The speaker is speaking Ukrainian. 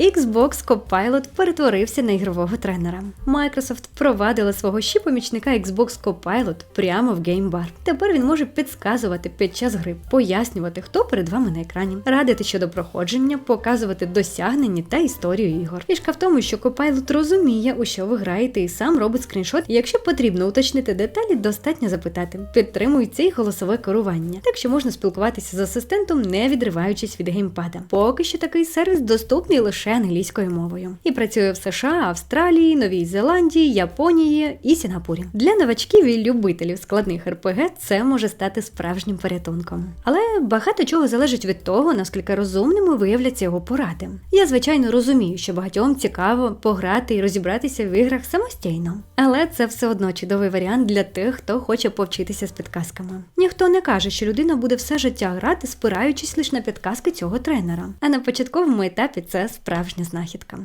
Xbox Copilot перетворився на ігрового тренера. Microsoft впровадила свого ще помічника Xbox Copilot прямо в геймбар. Тепер він може підсказувати під час гри, пояснювати, хто перед вами на екрані, радити щодо проходження, показувати досягнення та історію ігор. Фішка в тому, що Copilot розуміє, у що ви граєте, і сам робить скріншот. І якщо потрібно уточнити деталі, достатньо запитати. Підтримується і голосове керування, так що можна спілкуватися з асистентом, не відриваючись від геймпада. Поки що такий сервіс доступний лише англійською мовою і працює в США, Австралії, Новій Зеландії, Японії і Сінгапурі. Для новачків і любителів складних РПГ це може стати справжнім порятунком. Але багато чого залежить від того, наскільки розумними виявляться його поради. Я звичайно розумію, що багатьом цікаво пограти і розібратися в іграх самостійно, але це все одно чудовий варіант для тих, хто хоче повчитися з підказками. Ніхто не каже, що людина буде все життя грати, спираючись лише на підказки цього тренера. А на початковому етапі це справжня знахідка.